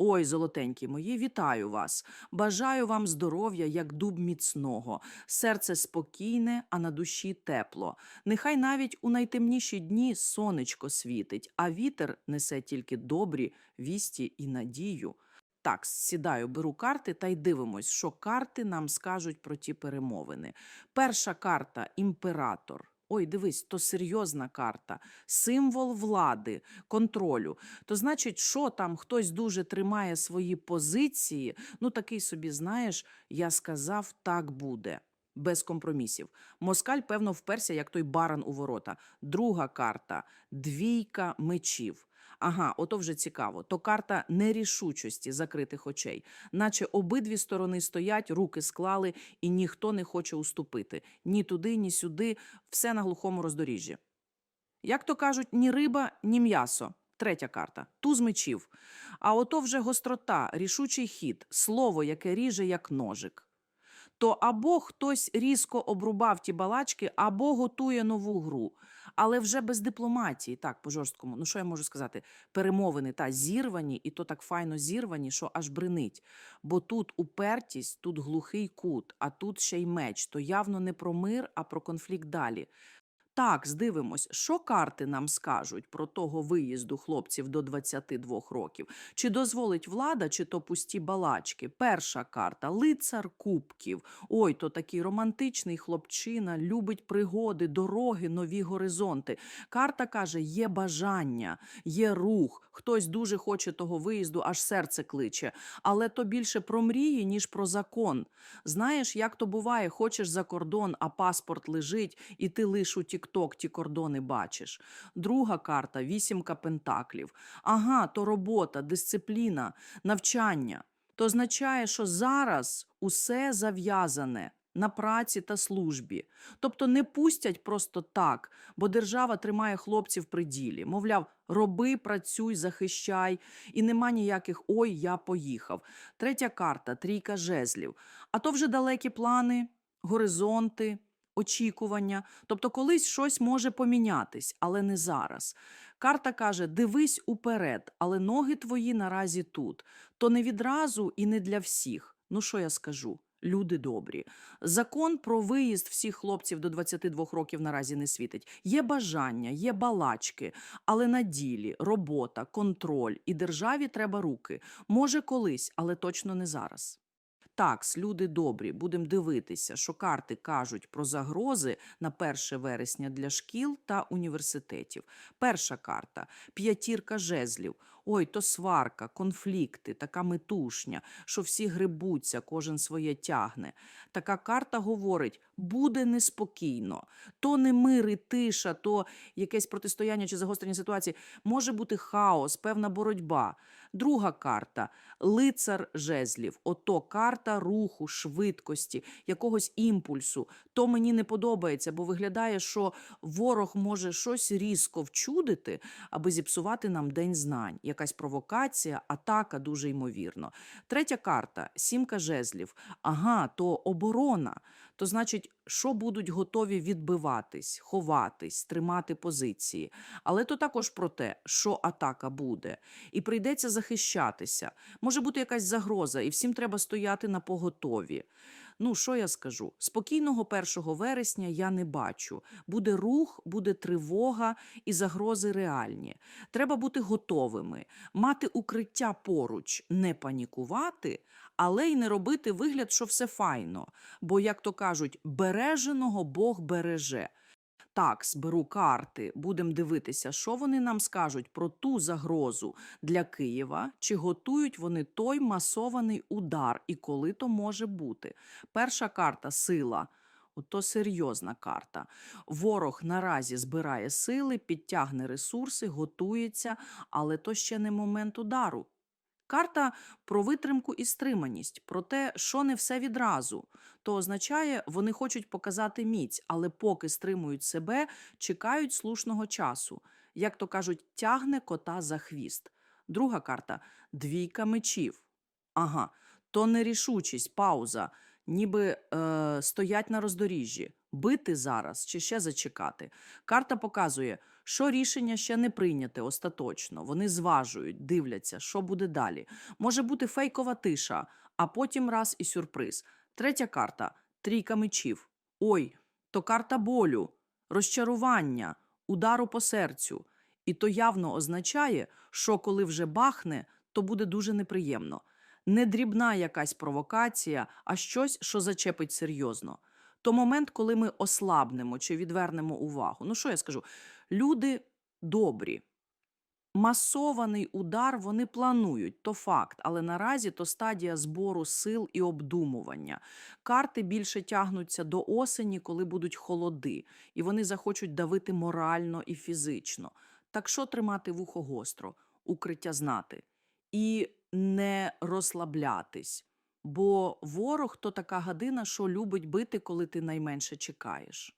Ой, золотенькі мої, вітаю вас. Бажаю вам здоров'я, як дуб міцного, серце спокійне, а на душі тепло. Нехай навіть у найтемніші дні сонечко світить, а вітер несе тільки добрі вісті і надію. Так, сідаю, беру карти та й дивимось, що карти нам скажуть про ті перемовини. Перша карта імператор. Ой, дивись, то серйозна карта, символ влади, контролю. То значить, що там хтось дуже тримає свої позиції, ну такий собі, знаєш, я сказав, так буде. Без компромісів. Москаль, певно, вперся, як той баран у ворота. Друга карта двійка мечів. Ага, ото вже цікаво. То карта нерішучості закритих очей, наче обидві сторони стоять, руки склали, і ніхто не хоче уступити ні туди, ні сюди, все на глухому роздоріжжі. Як то кажуть, ні риба, ні м'ясо. Третя карта туз мечів. А ото вже гострота, рішучий хід, слово, яке ріже, як ножик. То або хтось різко обрубав ті балачки, або готує нову гру. Але вже без дипломатії, так, по-жорсткому. Ну, що я можу сказати? Перемовини та зірвані, і то так файно зірвані, що аж бринить. Бо тут упертість, тут глухий кут, а тут ще й меч. То явно не про мир, а про конфлікт далі. Так, здивимось, що карти нам скажуть про того виїзду хлопців до 22 років. Чи дозволить влада, чи то пусті балачки? Перша карта лицар кубків. Ой, то такий романтичний хлопчина, любить пригоди, дороги, нові горизонти. Карта каже: є бажання, є рух. Хтось дуже хоче того виїзду, аж серце кличе. Але то більше про мрії, ніж про закон. Знаєш, як то буває, хочеш за кордон, а паспорт лежить, і ти лиш у тік-ток ті кордони бачиш. Друга карта вісімка пентаклів. Ага, то робота, дисципліна, навчання. То означає, що зараз усе зав'язане. На праці та службі, тобто не пустять просто так, бо держава тримає хлопців при ділі. Мовляв, роби, працюй, захищай, і нема ніяких ой, я поїхав. Третя карта трійка жезлів. А то вже далекі плани, горизонти, очікування. Тобто, колись щось може помінятись, але не зараз. Карта каже: дивись уперед, але ноги твої наразі тут. То не відразу і не для всіх. Ну що я скажу? Люди добрі. Закон про виїзд всіх хлопців до 22 років наразі не світить. Є бажання, є балачки, але на ділі, робота, контроль і державі треба руки. Може, колись, але точно не зараз. Так, люди добрі, будемо дивитися, що карти кажуть про загрози на 1 вересня для шкіл та університетів. Перша карта п'ятірка жезлів. Ой, то сварка, конфлікти, така метушня, що всі грибуться, кожен своє тягне. Така карта говорить: буде неспокійно, то не мир і тиша, то якесь протистояння чи загострення ситуації. Може бути хаос, певна боротьба. Друга карта лицар жезлів. Ото карта руху, швидкості, якогось імпульсу. То мені не подобається, бо виглядає, що ворог може щось різко вчудити, аби зіпсувати нам день знань. Якась провокація, атака дуже ймовірно. Третя карта сімка жезлів. Ага, то оборона. То значить, що будуть готові відбиватись, ховатись, тримати позиції. Але то також про те, що атака буде, і прийдеться захищатися. Може бути якась загроза, і всім треба стояти на поготові. Ну, що я скажу? Спокійного 1 вересня я не бачу. Буде рух, буде тривога і загрози реальні. Треба бути готовими, мати укриття поруч, не панікувати, але й не робити вигляд, що все файно. Бо, як то кажуть, береженого Бог береже. Так, зберу карти, будемо дивитися, що вони нам скажуть про ту загрозу для Києва, чи готують вони той масований удар і коли то може бути. Перша карта сила. Ото серйозна карта. Ворог наразі збирає сили, підтягне ресурси, готується, але то ще не момент удару. Карта про витримку і стриманість, про те, що не все відразу. То означає, вони хочуть показати міць, але поки стримують себе, чекають слушного часу. Як то кажуть, тягне кота за хвіст. Друга карта двійка мечів. Ага, то нерішучість, пауза, ніби е, стоять на роздоріжжі. Бити зараз чи ще зачекати. Карта показує, що рішення ще не прийняте остаточно. Вони зважують, дивляться, що буде далі. Може бути фейкова тиша, а потім раз і сюрприз. Третя карта трійка мечів. Ой, то карта болю, розчарування, удару по серцю. І то явно означає, що коли вже бахне, то буде дуже неприємно. Не дрібна якась провокація, а щось, що зачепить серйозно. То момент, коли ми ослабнемо чи відвернемо увагу. Ну що я скажу? Люди добрі. Масований удар вони планують, то факт, але наразі то стадія збору сил і обдумування. Карти більше тягнуться до осені, коли будуть холоди, і вони захочуть давити морально і фізично. Так що тримати вухо гостро, укриття знати і не розслаблятись. Бо ворог то така гадина, що любить бити, коли ти найменше чекаєш.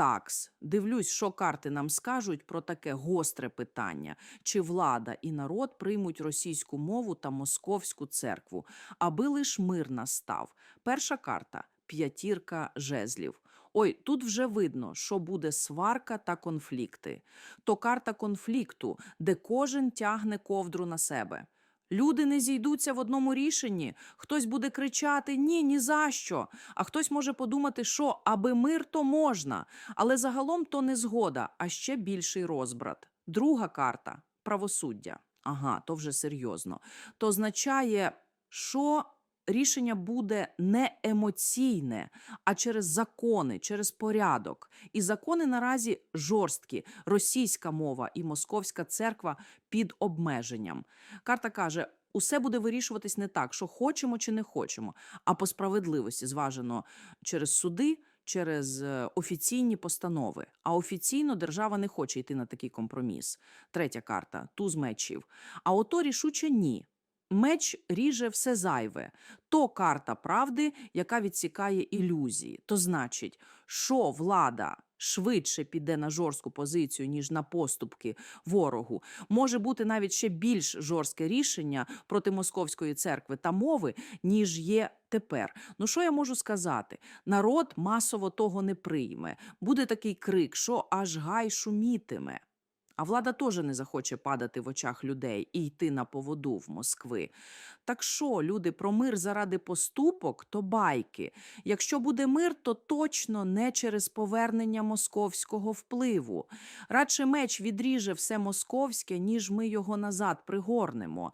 Такс, дивлюсь, що карти нам скажуть про таке гостре питання: чи влада і народ приймуть російську мову та московську церкву, аби лиш мир настав. Перша карта п'ятірка жезлів. Ой, тут вже видно, що буде сварка та конфлікти. То карта конфлікту, де кожен тягне ковдру на себе. Люди не зійдуться в одному рішенні. Хтось буде кричати ні, ні за що. А хтось може подумати, що аби мир, то можна. Але загалом то не згода, а ще більший розбрат. Друга карта правосуддя. Ага, то вже серйозно. То означає, що рішення буде не емоційне, а через закони, через порядок. І закони наразі жорсткі. Російська мова і московська церква під обмеженням. Карта каже. Усе буде вирішуватись не так, що хочемо чи не хочемо, а по справедливості зважено через суди, через е, офіційні постанови. А офіційно держава не хоче йти на такий компроміс. Третя карта туз мечів. А ото рішуче ні. Меч ріже все зайве. То карта правди, яка відсікає ілюзії. То значить, що влада швидше піде на жорстку позицію, ніж на поступки ворогу, може бути навіть ще більш жорстке рішення проти московської церкви та мови, ніж є тепер. Ну що я можу сказати? Народ масово того не прийме. Буде такий крик, що аж гай шумітиме. А влада теж не захоче падати в очах людей і йти на поводу в Москви. Так що, люди, про мир заради поступок то байки. Якщо буде мир, то точно не через повернення московського впливу. Радше меч відріже все московське, ніж ми його назад пригорнемо.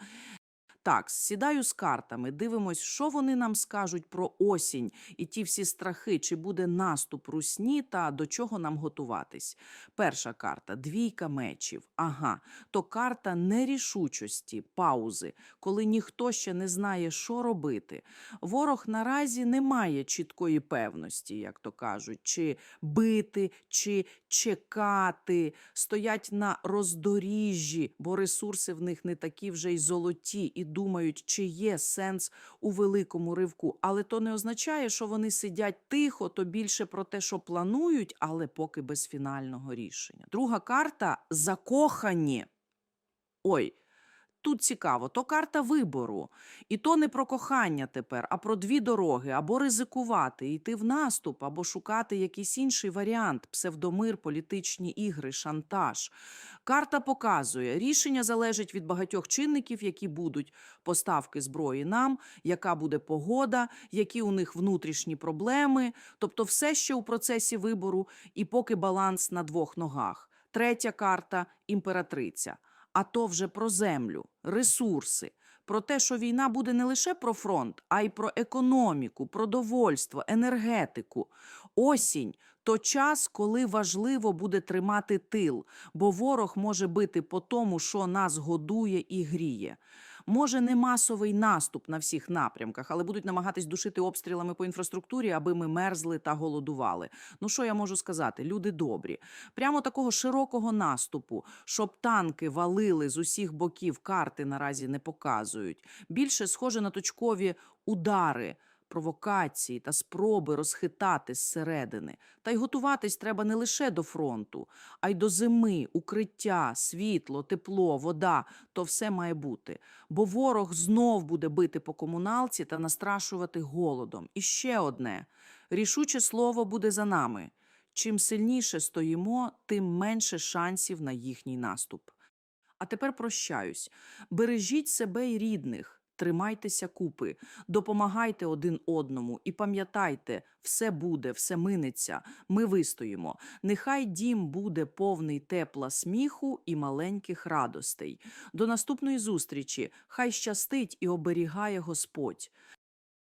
Так, сідаю з картами, дивимось, що вони нам скажуть про осінь і ті всі страхи, чи буде наступ русні та до чого нам готуватись. Перша карта двійка мечів. Ага, то карта нерішучості, паузи, коли ніхто ще не знає, що робити. Ворог наразі не має чіткої певності, як то кажуть, чи бити, чи чекати, стоять на роздоріжжі, бо ресурси в них не такі вже й золоті, і думають, чи є сенс у великому ривку. Але то не означає, що вони сидять тихо, то більше про те, що планують, але поки без фінального рішення. Друга карта закохані. Ой. Тут цікаво, то карта вибору. І то не про кохання тепер, а про дві дороги: або ризикувати, йти в наступ, або шукати якийсь інший варіант псевдомир, політичні ігри, шантаж. Карта показує, рішення залежить від багатьох чинників, які будуть поставки зброї нам, яка буде погода, які у них внутрішні проблеми. Тобто, все ще у процесі вибору, і поки баланс на двох ногах. Третя карта імператриця. А то вже про землю, ресурси, про те, що війна буде не лише про фронт, а й про економіку, продовольство, енергетику. Осінь то час, коли важливо буде тримати тил, бо ворог може бити по тому, що нас годує і гріє. Може, не масовий наступ на всіх напрямках, але будуть намагатись душити обстрілами по інфраструктурі, аби ми мерзли та голодували. Ну що я можу сказати? Люди добрі. Прямо такого широкого наступу, щоб танки валили з усіх боків, карти наразі не показують. Більше схоже на точкові удари. Провокації та спроби розхитати зсередини. Та й готуватись треба не лише до фронту, а й до зими, укриття, світло, тепло, вода то все має бути. Бо ворог знов буде бити по комуналці та настрашувати голодом. І ще одне рішуче слово буде за нами. Чим сильніше стоїмо, тим менше шансів на їхній наступ. А тепер прощаюсь. Бережіть себе і рідних, тримайтеся купи, допомагайте один одному і пам'ятайте, все буде, все минеться, ми вистоїмо. Нехай дім буде повний тепла сміху і маленьких радостей. До наступної зустрічі. Хай щастить і оберігає Господь.